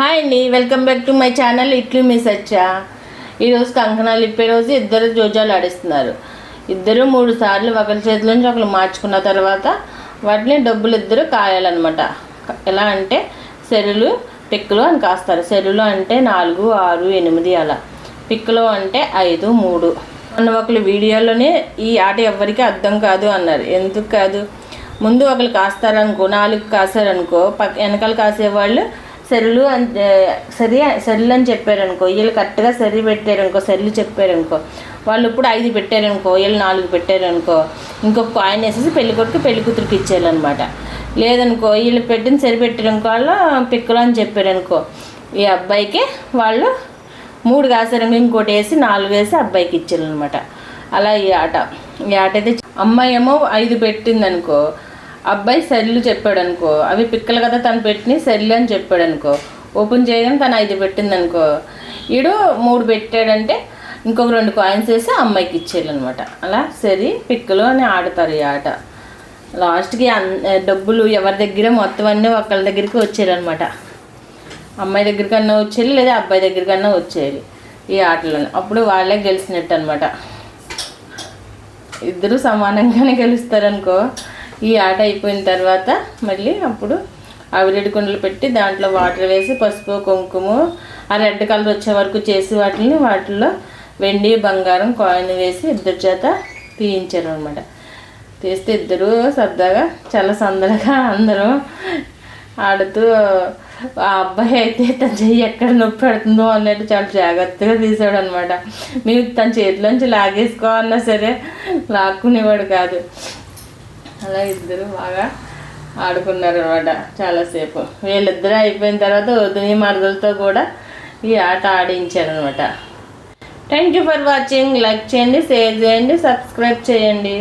Hi అండి welcome back to my channel ఇట్లు మిస్ వచ్చా ఈరోజు కంకణాలు ఇప్పే రోజు ఇద్దరు జోజాలు ఆడిస్తున్నారు. ఇద్దరు మూడు సార్లు ఒకరి చేతిలో నుంచి ఒకరు మార్చుకున్న తర్వాత వాటిని డబ్బులు ఇద్దరు కాయాలన్నమాట. ఎలా అంటే సెరులు పిక్కులు అని కాస్తారు. సెరులు అంటే నాలుగు ఆరు ఎనిమిది అలా. పిక్కులు అంటే ఐదు మూడు. మొన్న ఒకరు వీడియోలోనే ఈ ఆట ఎవ్వరికీ అర్థం కాదు అన్నారు. ఎందుకు కాదు? ముందు ఒకరు కాస్తారనుకో నాలుగు కాసారనుకో పక్క వెనకాల కాసేవాళ్ళు సెల్లు అని సరి సెల్లు అని చెప్పారనుకో వీళ్ళు కరెక్ట్గా సరి పెట్టారనుకో సెల్లు చెప్పారనుకో వాళ్ళు ఇప్పుడు ఐదు పెట్టారనుకో వీళ్ళు నాలుగు పెట్టారనుకో ఇంకొక కాయిన్ వేసేసి పెళ్ళి కొడుకు పెళ్ళి కూతురికి ఇచ్చేయాలన్నమాట. లేదనుకో వీళ్ళు పెట్టిన సరి పెట్టారనుకో వాళ్ళు పిక్కలు అని చెప్పారనుకో ఈ అబ్బాయికి వాళ్ళు మూడు కాసారనుకో ఇంకోటి వేసి నాలుగు వేసి అబ్బాయికి ఇచ్చారనమాట అలా ఈ ఆట ఈ ఆట అయితే అమ్మాయి ఏమో ఐదు పెట్టింది అనుకో అబ్బాయి సెల్లు చెప్పాడు అనుకో అవి పిక్కలు కదా తను పెట్టిన సెల్లు అని చెప్పాడు అనుకో ఓపెన్ చేయగానే తను ఐదు పెట్టింది అనుకో ఈడు మూడు పెట్టాడంటే ఇంకొక రెండు కాయిన్స్ వేసి అమ్మాయికి ఇచ్చేయాలన్నమాట. అలా సరి పిక్కలు అని ఆడతారు ఈ ఆట. లాస్ట్కి అన్ డబ్బులు ఎవరి దగ్గర మొత్తం అన్నీ ఒకళ్ళ దగ్గరికి వచ్చేయాలన్నమాట. అమ్మాయి దగ్గరికన్నా వచ్చేయాలి లేదా అబ్బాయి దగ్గరికన్నా వచ్చేయాలి ఈ ఆటలో అప్పుడు వాళ్ళే గెలిచినట్టు అనమాట ఇద్దరు సమానంగానే గెలుస్తారనుకో. ఈ ఆట అయిపోయిన తర్వాత మళ్ళీ అప్పుడు ఆవిరెడ్డి కుండలు పెట్టి దాంట్లో వాటర్ వేసి పసుపు కుంకుమ ఆ రెడ్ కలర్ వచ్చే వరకు చేసి వాటిని వాటిల్లో వెండి బంగారం కాయిన్ వేసి ఇద్దరి చేత తీయించారు అనమాట తీస్తే ఇద్దరు సరదాగా చాలా సందడిగా అందరూ ఆడుతూ ఆ అబ్బాయి అయితే తన చెయ్యి ఎక్కడ నొప్పి పెడుతుందో అన్నట్టు చాలా జాగ్రత్తగా తీసాడు అనమాట మేము తన చేతిలోంచి లాగేసుకోవాలన్నా సరే లాక్కునేవాడు కాదు. అలా ఇద్దరు బాగా ఆడుకున్నారు అనమాట చాలాసేపు. వీళ్ళిద్దరూ అయిపోయిన తర్వాత వదిని మరదలతో కూడా ఈ ఆట ఆడించారు అనమాట thank you for watching like చేయండి షేర్ చేయండి సబ్స్క్రైబ్ చేయండి.